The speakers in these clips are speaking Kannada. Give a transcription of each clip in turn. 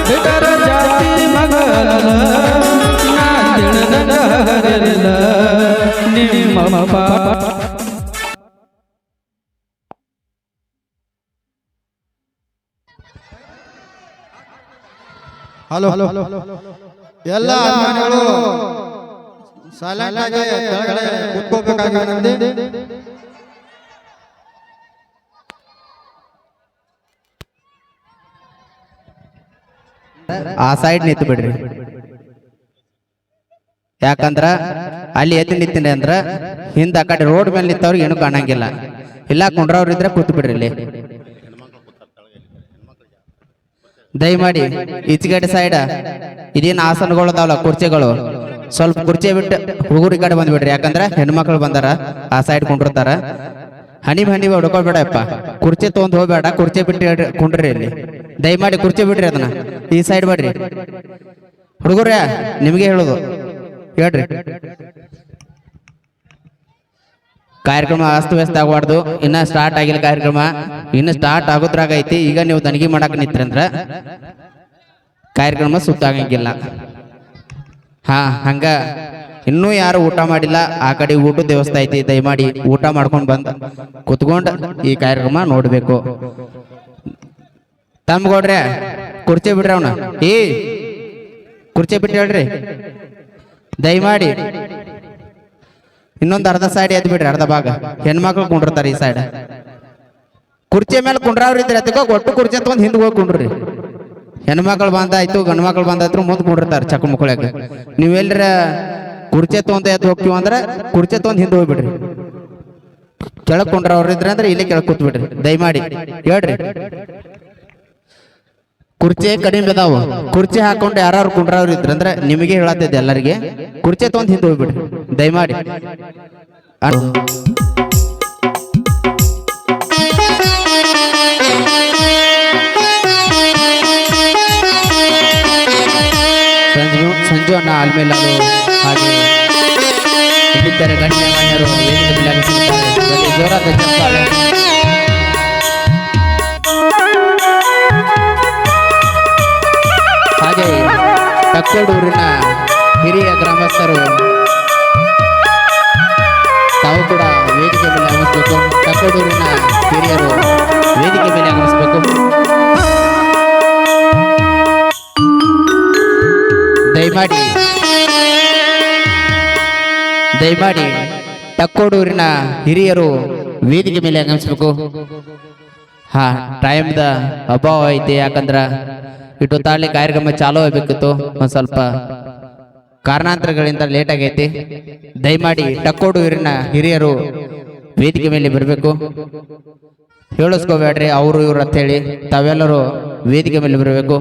ಬಿಟ್ಟರ ಜಾತಿ ಮಗಲ ನಾ ತಿಳಿದಂಗ ಹಗಲಿಲ್ಲ ನಿಮ್ಮ ಪಾಪ ಹಲೋ. ಎಲ್ಲ ಅಭಿಮಾನಿಗಳು ಸೈಲೆಂಟ್ ಆಗಿ ಆ ಸೈಡ್ ನಿಂತು ಬಿಡ್ರಿ. ಯಾಕಂದ್ರ ಅಲ್ಲಿ ಎದ್ದು ನಿಂತೀನಿ ಅಂದ್ರ ಹಿಂದ ಕಡೆ ರೋಡ್ ಮೇಲೆ ನಿಂತವ್ರಿಗೆ ಏನು ಕಾಣಂಗಿಲ್ಲ. ಇಲ್ಲ ಕುಂಡ್ರವ್ರ ಇದ್ರೆ ಕೂತ್ ಬಿಡ್ರಿ ಇಲ್ಲಿ. ದಯಮಾಡಿ ಈಚೆಗಡೆ ಸೈಡ್ ಇದೇನು ಆಸನಗಳು ಅದಾವಲ್ಲ ಕುರ್ಚಿಗಳು. ಸ್ವಲ್ಪ ಕುರ್ಚಿ ಬಿಟ್ಟು ಹುಡುಗರ ಕಡೆ ಬಂದ್ಬಿಡ್ರಿ. ಯಾಕಂದ್ರ ಹೆಣ್ಮಕ್ಳು ಬಂದಾರ, ಆ ಸೈಡ್ ಕುಂಡಿರ್ತಾರ. ಹನಿ ಹನಿ ಹೊಡ್ಕೊಳ್ಬೇಡಪ್ಪ ಕುರ್ಚಿ ತೊಗೊಂಡ್ ಹೋಗ್ಬೇಡ, ಕುರ್ಚಿ ಬಿಟ್ಟು ಕುಂಡ್ರಿ ಇಲ್ಲಿ. ದಯಮಾಡಿ ಕುರ್ಚಿ ಬಿಡ್ರಿ ಅದನ್ನ. ಈ ಸೈಡ್ ಬಿಡ್ರಿ ಹುಡುಗರ, ನಿಮಗೆ ಹೇಳುದು. ಹೇಳ್ರಿ. ಕಾರ್ಯಕ್ರಮ ಅಸ್ತವ್ಯಸ್ತ ಆಗಬಾರ್ದು. ಇನ್ನ ಸ್ಟಾರ್ಟ್ ಆಗಿಲ್ಲ ಕಾರ್ಯಕ್ರಮ. ಇನ್ನು ಸ್ಟಾರ್ಟ್ ಆಗೋದ್ರಾಗ ಐತಿ. ಈಗ ನೀವು ತನಿಖೆ ಮಾಡಕ್ ನಿಂತ್ರಂದ್ರ ಕಾರ್ಯಕ್ರಮ ಸುತ್ತಾಗಂಗಿಲ್ಲ. ಹಾ, ಹಂಗ ಇನ್ನೂ ಯಾರು ಊಟ ಮಾಡಿಲ್ಲ, ಆ ಕಡೆ ಊಟದ ವ್ಯವಸ್ಥೆ ಐತಿ. ದಯಮಾಡಿ ಊಟ ಮಾಡ್ಕೊಂಡು ಬಂದು ಕುತ್ಕೊಂಡ್ ಈ ಕಾರ್ಯಕ್ರಮ ನೋಡ್ಬೇಕು. ತಮ್ಗೌಡ್ರೆ ಕುರ್ಚಿ ಬಿಡ್ರಿ ಅವ್ನ. ಏ, ಕುರ್ಚಿ ಬಿಟ್ಟು ಹೇಳ್ರಿ. ದಯಮಾಡಿ. ಇನ್ನೊಂದು ಅರ್ಧ ಸೈಡ್ ಎದ್ದು ಬಿಡ್ರಿ, ಅರ್ಧ ಭಾಗ. ಹೆಣ್ಮಕ್ಳು ಕುಂಡಿರ್ತಾರೆ ಈ ಸೈಡ್. ಕುರ್ಚಿ ಮೇಲೆ ಕುಂಡ್ರವ್ರ ಇದ್ರೆ ಅದಕ್ಕೆ ಒಟ್ಟು ಕುರ್ಚಿ ತಗೊಂಡ್ ಹಿಂದೆ ಹೋಗಿ ಕುಂಡ್ರಿ. ಹೆಣ್ಮಕ್ಳು ಬಂದಾಯ್ತು ಗಂಡು ಮಕ್ಳು ಬಂದಾಯ್ತು, ಮುಂದೆ ಕುಂಡಿರ್ತಾರೆ ಚಕ್ಕ ಮುಕ್ಕಳಾಗ ನೀವೆಲ್ಲರ ಕುರ್ಚಿ ತೊಂದ ಎದ್ದು ಹೋಗ್ತೀವಿ ಅಂದ್ರೆ ಕುರ್ಚಿ ತೊಂದ್ ಹಿಂದೆ ಹೋಗ್ಬಿಡ್ರಿ. ಕೆಳಗೆ ಕುಂಡ್ರವ್ರ ಇದ್ರೆ ಅಂದ್ರೆ ಇಲ್ಲೇ ಕೆಳಗೆ ಕೂತ್ಬಿಡ್ರಿ. ದಯಮಾಡಿ. ಹೇಳ್ರಿ. ಕುರ್ಚಿ ಕಡಿಮೆ ಅದಾವ ಕುರ್ಚಿ ಹಾಕೊಂಡು ಯಾರು ಕುಂಡ್ರವ್ರು ಇದ್ರಂದ್ರೆ ನಿಮಗೆ ಹೇಳತ್ತಿದ್ದೆ ಎಲ್ಲರಿಗೆ ಕುರ್ಚಿ ತೊಂದ್ ಹಿಂದೆ ಹೋಗ್ಬಿಡ್ರಿ ದಯಮಾಡಿ. ಸಂಜು ಸಂಜು ಅಣ್ಣ ಆಲ್ಮೇಲೆ ಹಾಗೆ ಇಲ್ಲಿದ್ದಾರೆ ಜೋರಾದ ಚಪ್ಪಾಳೆ. ತಕ್ಕೋಡೂರಿನ ಹಿರಿಯ ಗ್ರಾಮಸ್ಥರು, ತಾವು ಕೂಡ ವೇದಿಕೆ ಮೇಲೆ ಆಗಮಿಸಬೇಕು. ತಕ್ಕೋಡೂರಿನ ಹಿರಿಯರು ವೇದಿಕೆ ಮೇಲೆ ಆಗಮಿಸಬೇಕು. ದಯಮಾಡಿ ದಯಮಾಡಿ ತಕ್ಕೋಡೂರಿನ ಹಿರಿಯರು ವೇದಿಕೆ ಮೇಲೆ ಆಗಮಿಸಬೇಕು. ಹಾ ಟೈಮ್ದ ಅಭಾವ ಐತಿ ಯಾಕಂದ್ರ ಇಟ್ಟು ತಾಳಿ ಕಾರ್ಯಕ್ರಮ ಚಾಲೂ ಆಗ್ಬೇಕಿತ್ತು. ಒಂದ್ ಸ್ವಲ್ಪ ಕಾರಣಾಂತರಗಳಿಂದ ಲೇಟ್ ಆಗೈತಿ. ದಯಮಾಡಿ ಟಕ್ಕೋಡೂರಿನ ಹಿರಿಯರು ವೇದಿಕೆ ಮೇಲೆ ಬರಬೇಕು. ಹೇಳಿಸ್ಕೋಬೇಡ್ರಿ, ಅವರು, ಇವ್ರು ಅಂತ ಹೇಳಿ ತಾವೆಲ್ಲರೂ ವೇದಿಕೆ ಮೇಲೆ ಬರಬೇಕು.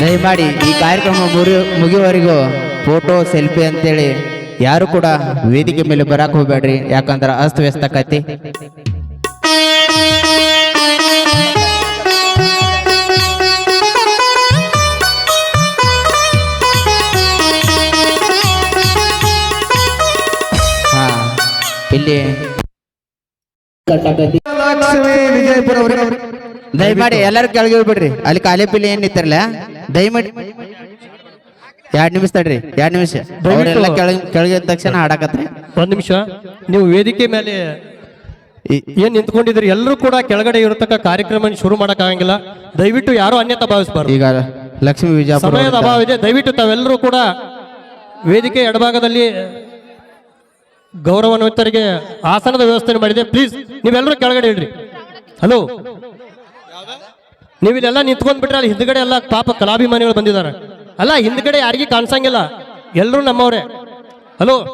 ದಯಮಾಡಿ ಈ ಕಾರ್ಯಕ್ರಮ ಮುರಿ ಮುಗಿಯುವವರೆಗೂ ಫೋಟೋ ಸೆಲ್ಫಿ ಅಂತೇಳಿ ಯಾರು ಕೂಡ ವೇದಿಕೆ ಮೇಲೆ ಬರಾಕ್ ಹೋಗ್ಬೇಡ್ರಿ. ಯಾಕಂದ್ರೆ ಅಸ್ತವ್ಯಸ್ತ ಕತಿ. ಹಾ ಇಲ್ಲಿ ಲಕ್ಷ್ಮಿ ವಿಜಯಪುರ ದಯಮಾಡಿ ಎಲ್ಲರೂ ಕೆಳಗೆ ಹೋಗ್ಬಿಡ್ರಿ. ಅಲ್ಲಿ ಖಾಲಿ ಪಿಲ್ಲೆ ಏನ್ ನಿಂತಿರಲ್ಲ ದಯಮಾಡಿ. ಎರಡ್ ನಿಮಿಷ ತಡ್ರಿ ಎರಡ್ ನಿಮಿಷ. ಅವರೆಲ್ಲ ಕೆಳಗೆ ಕೆಳಗೆ ಎದ್ದ ತಕ್ಷಣ ಆಡಕತ್ರಿ ಒಂದ್ ನಿಮಿಷ. ನೀವು ವೇದಿಕೆ ಮೇಲೆ ಏನ್ ನಿಂತ್ಕೊಂಡಿದ್ರಿ ಎಲ್ಲರೂ ಕೂಡ ಕೆಳಗಡೆ ಇರತಕ್ಕ ಕಾರ್ಯಕ್ರಮ ಶುರು ಮಾಡಕ್ ಆಗಂಗಿಲ್ಲ. ದಯವಿಟ್ಟು ಯಾರು ಅನ್ಯತ ಭಾವಿಸಬಾರ್ದು. ಈಗ ಲಕ್ಷ್ಮೀ ವಿಜಯಪುರ ಸಮಯದ ಅಭಾವ ಇದೆ. ದಯವಿಟ್ಟು ತಾವೆಲ್ಲರೂ ಕೂಡ ವೇದಿಕೆ ಎಡಭಾಗದಲ್ಲಿ ಗೌರವಾನ್ವಿತರಿಗೆ ಆಸನದ ವ್ಯವಸ್ಥೆ ಮಾಡಿದೆ. ಪ್ಲೀಸ್ ನೀವೆಲ್ಲರೂ ಕೆಳಗಡೆ ಇಡ್ರಿ ಹಲೋ ನೀವು ಇಲ್ಲೆಲ್ಲ ನಿಂತ್ಕೊಂಡ್ಬಿಟ್ರೆ ಅಲ್ಲಿ ಹಿಂದ್ಗಡೆ ಎಲ್ಲ ಪಾಪ ಕಲಾಭಿಮಾನಿಗಳು ಬಂದಿದ್ದಾರೆ. ಅಲ್ಲ, ಹಿಂದ್ಗಡೆ ಯಾರಿಗೂ ಕಾಣಿಸಂಗಿಲ್ಲ. ಎಲ್ಲರೂ ನಮ್ಮವ್ರೆ. ಹಲೋ?